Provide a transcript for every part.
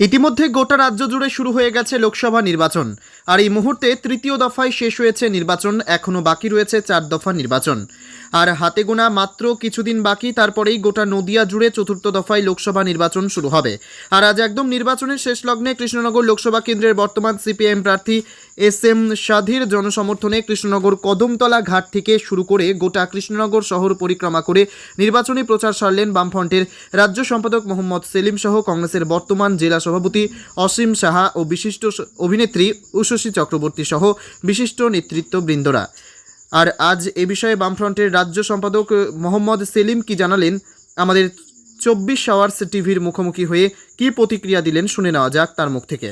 ইতিমধ্যে গোটা রাজ্য জুড়ে শুরু হয়ে গেছে লোকসভা নির্বাচন। আর এই মুহূর্তে তৃতীয় দফায় শেষ হয়েছে নির্বাচন এখনও বাকি রয়েছে চার দফা নির্বাচন। আর হাতে গোনা মাত্র কিছুদিন বাকি, তারপরেই গোটা নদিয়া জুড়ে চতুর্থ দফায় লোকসভা নির্বাচন শুরু হবে। আর আজ একদম নির্বাচনের শেষ লগ্নে কৃষ্ণনগর লোকসভা কেন্দ্রের বর্তমান সিপিএম প্রার্থী এস এম সাধীর জনসমর্থনে কৃষ্ণনগর কদমতলা ঘাট থেকে শুরু করে গোটা কৃষ্ণনগর শহর পরিক্রমা করে নির্বাচনী প্রচার সারলেন বামফ্রন্টের রাজ্য সম্পাদক মোহাম্মদ সেলিম সহ কংগ্রেসের বর্তমান জেলা সভাপতি অসীম সাহা ও বিশিষ্ট অভিনেত্রী উষসী চক্রবর্তী সহ বিশিষ্ট নেতৃত্ববৃন্দরা। আর আজ এ বিষয়ে বামফ্রন্টের রাজ্য সম্পাদক মোহাম্মদ সেলিম কি জানালেন? আমাদের চব্বিশ আওয়ার্স টিভির মুখোমুখি হয়ে কি প্রতিক্রিয়া দিলেন শুনে নেওয়া যাক তার মুখ থেকে।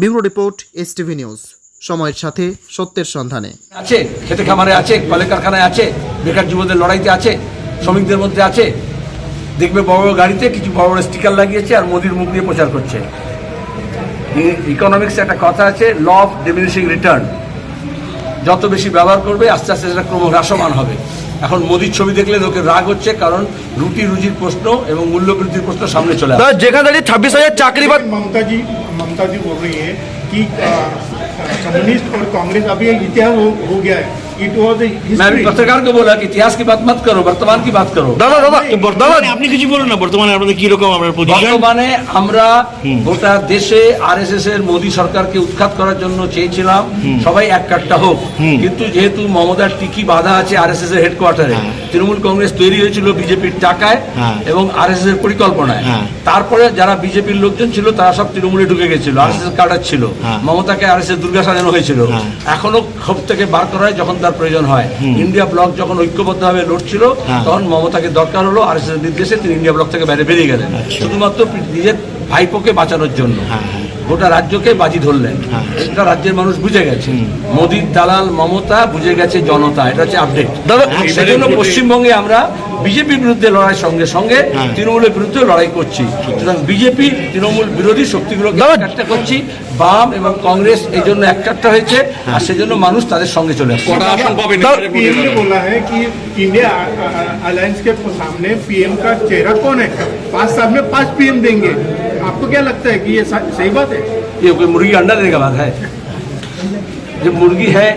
Bureau report S TV news. সময়ের সাথে সত্যের সন্ধানে। আছে, খেতে খামারে আছে কলে কারখানায় আছে, বেকার যুবদের লড়াইতে আছে, শ্রমিকদের মধ্যে আছে। দেখবে বড় বড় গাড়িতে কিছু বড় বড় স্টিকার লাগিয়েছে আর মোদির মুখ দিয়ে প্রচার করছে। ইকোনমিক্স একটা কথা আছে ল অফ ডিমিনিশিং রিটার্ন যত বেশি ব্যবহার করবে আস্তে আস্তে সেটা ক্রমহ্রাসমান হবে এখন মোদির ছবি দেখলে লোকের রাগ হচ্ছে কারণ রুটি রুজির প্রশ্ন এবং মূল্য বৃদ্ধির প্রশ্ন সামনে চলে আসে দাদা যেখানে দাঁড়িয়ে ছাব্বিশ হাজার চাকরি বা ममता जी ममता जी बोल रही है कि अ, कम्युनिस्ट और कांग्रेस अभी एक इतिहास हो, हो गया है इट वॉज मैं अभी पत्रकार को बोला कि इतिहास की बात मत करो वर्तमान की बात करो দাদা দাদা দাদা আপনি কিছু বলুন না বর্তমানে আপনাদের কি রকম আপনার পজিশন বর্তমানে আমরা গোটা দেশে আরএসএস এর মোদী সরকারকে উৎখাত করার জন্য চেয়েছিলাম সবাই এক কাটটা হোক কিন্তু যেহেতু মমতার টিকি বাধা আছে আরএসএস এর হেডকোয়ার্টারে তৃণমূল কংগ্রেস তৈরি হয়েছিল বিজেপির টাকায় হ্যাঁ। এবং আরএসএস এর পরিকল্পনায় হ্যাঁ। তারপরে যারা বিজেপির লোকজন ছিল তারা সব তৃণমূলে ঢুকে গেছিল আরএসএস কার্ডার ছিল হ্যাঁ। মমতাকে আরএসএস দুর্গা সাজানো হয়েছিল হ্যাঁ। এখনো ক্ষোভ থেকে বার করা হয় যখন তার প্রয়োজন হয় ইন্ডিয়া ব্লক যখন ঐক্যবদ্ধভাবে লড়ছিল হ্যাঁ। তখন মমতাকে দরকার হলো আর নির্দেশে তিনি ইন্ডিয়া ব্লক থেকে বাইরে বেরিয়ে গেলেন শুধুমাত্র নিজের ভাইপোকে বাঁচানোর জন্য আচ্ছা। হ্যাঁ, হ্যাঁ। গোটা রাজ্যকে বাজি ধরলেন হ্যাঁ। এটা রাজ্যের মানুষ বুঝে গেছে মোদির দালাল মমতা বুঝে গেছে জনতা এটা হচ্ছে আপডেট দাদা, সেজন্য পশ্চিমবঙ্গে আমরা বিজেপির বিরুদ্ধে লড়াই সঙ্গে সঙ্গে হ্যাঁ। তৃণমূলের বিরুদ্ধে লড়াই করছি সুতরাং বিজেপি তৃণমূল বিরোধী শক্তিগুলোকে দাদা, একটা করছি বাম এবং কংগ্রেস এই জন্য একটা হয়েছে আর সেজন্য মানুষ তাদের সঙ্গে চলে আসছে पीएम ने बोला है कि इंडिया अलायंस के सामने पीएम का चेहरा कौन है पांच साल में पांच पीएम देंगे आपको क्या लगता है कि ये सही बात है? ये कोई मुर्गी अंडा देने का बात है। जब मुर्गी है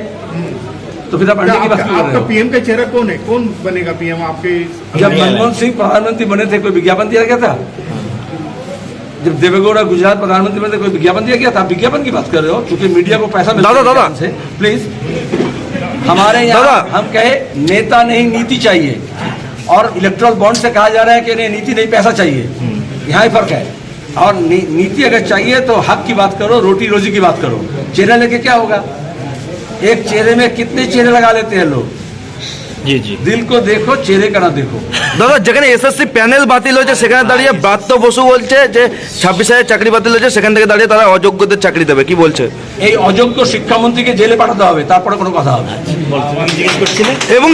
तो फिर आप अंडे की बात आपका, क्यों कर रहे आपका हो? पीएम का चेहरा कौन है? कौन बनेगा पीएम? आपके जब मनमोहन सिंह प्रधानमंत्री बने थे कोई विज्ञापन दिया गया था? जब देवेगौड़ा गुजरात प्रधानमंत्री बने थे कोई विज्ञापन दिया गया था? आप विज्ञापन की बात कर रहे हो? क्योंकि मीडिया को पैसा मिलता दादा, है दादा। से। प्लीज़ हमारे यहाँ हम कहे नेता नहीं नीति चाहिए। और इलेक्ट्रल बॉन्ड से कहा जा रहा है कि नहीं नीति नहीं पैसा चाहिए। यहाँ ही फ़र्क है। और नी, नीति अगर चाहिए तो हक की बात करो रोटी रोजी की बात करो चेहरा लेके क्या होगा एक चेहरे में कितने चेहरे लगा लेते हैं लोग জি জি दिल को देखो चेहरे का ना देखो দাদা যেখানে এসএসসি প্যানেল বাতিল হয়েছে সেখানে দাঁড়িয়ে ব্রাত্য বসু বলছে যে ছাব্বিশ হাজার চাকরি বাতিল হয়েছে সেখান থেকে দাঁড়িয়ে তারা অযোগ্যদের চাকরি দেবে কি বলছে এই অযোগ্য শিক্ষামন্ত্রীকে জেলে পাঠাতে হবে তারপরে কোনো কথা হবে বর্তমানে জিজ্ঞেস করছিলেন এবং